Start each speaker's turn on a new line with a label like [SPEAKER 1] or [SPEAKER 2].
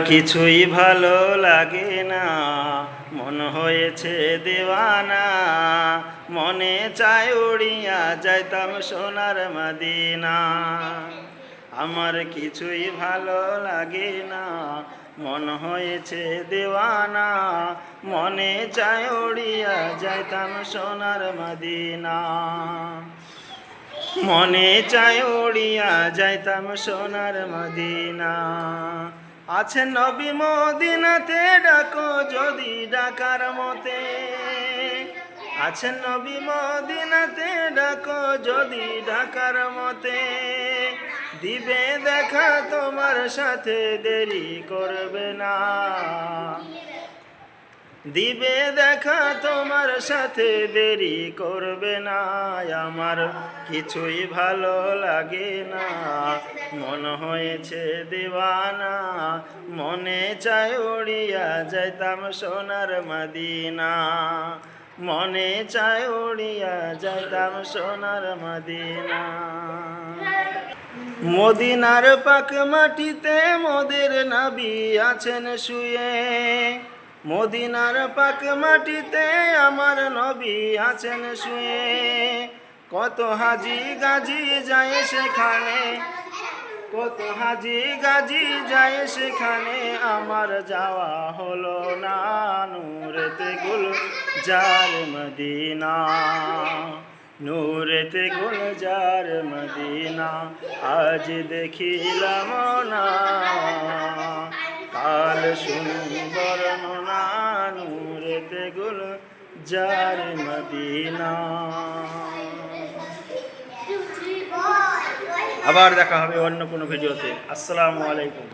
[SPEAKER 1] কিছুই ভালো লাগে না। মন হয়েছে দেওয়ানা, মনে চায় উড়িয়া যাইতাম সোনার মদিনা। আমার কিছুই ভালো লাগে না, মন হয়েছে দেওয়ানা, মনে চায় উড়িয়া যাইতাম সোনার মদিনা। মনে চায় উড়িয়া যাইতাম সোনার মদিনা। আছে নবী মদিনাতে, ডাকো যদি ডাকার মতে। আছে নবী মদিনাতে, ডাকো যদি ডাকার মতে। দিবে দেখা তোমার সাথে, দেরি করবে না। দিবে দেখা তোমার সাথে দেরি করবে না, আমার কিছুই ভালো লাগে না। মন হয়েছে দিওয়ানা, মনে চায় উড়িয়া যাইতাম সোনার মদিনা। মনে চায় উড়িয়া যাইতাম সোনার মদিনা। মদিনার পাক মাটিতে মোদের নাবি আছেন শুয়ে। মদিনার পাক মাটিতে আমার নবী আছেন শুয়ে। কত হাজি গাজি যায় সেখানে, কত হাজি গাজি যায় সেখানে, আমার যাওয়া হলো না নূরেতে গুল যার মদিনা। নূরেতে গুল যার মদিনা, আজ দেখিলাম না। কাল সুন্দর যার মদিনা। আবার দেখা হবে অন্য কোনো ভিডিওতে। আসসালামু আলাইকুম।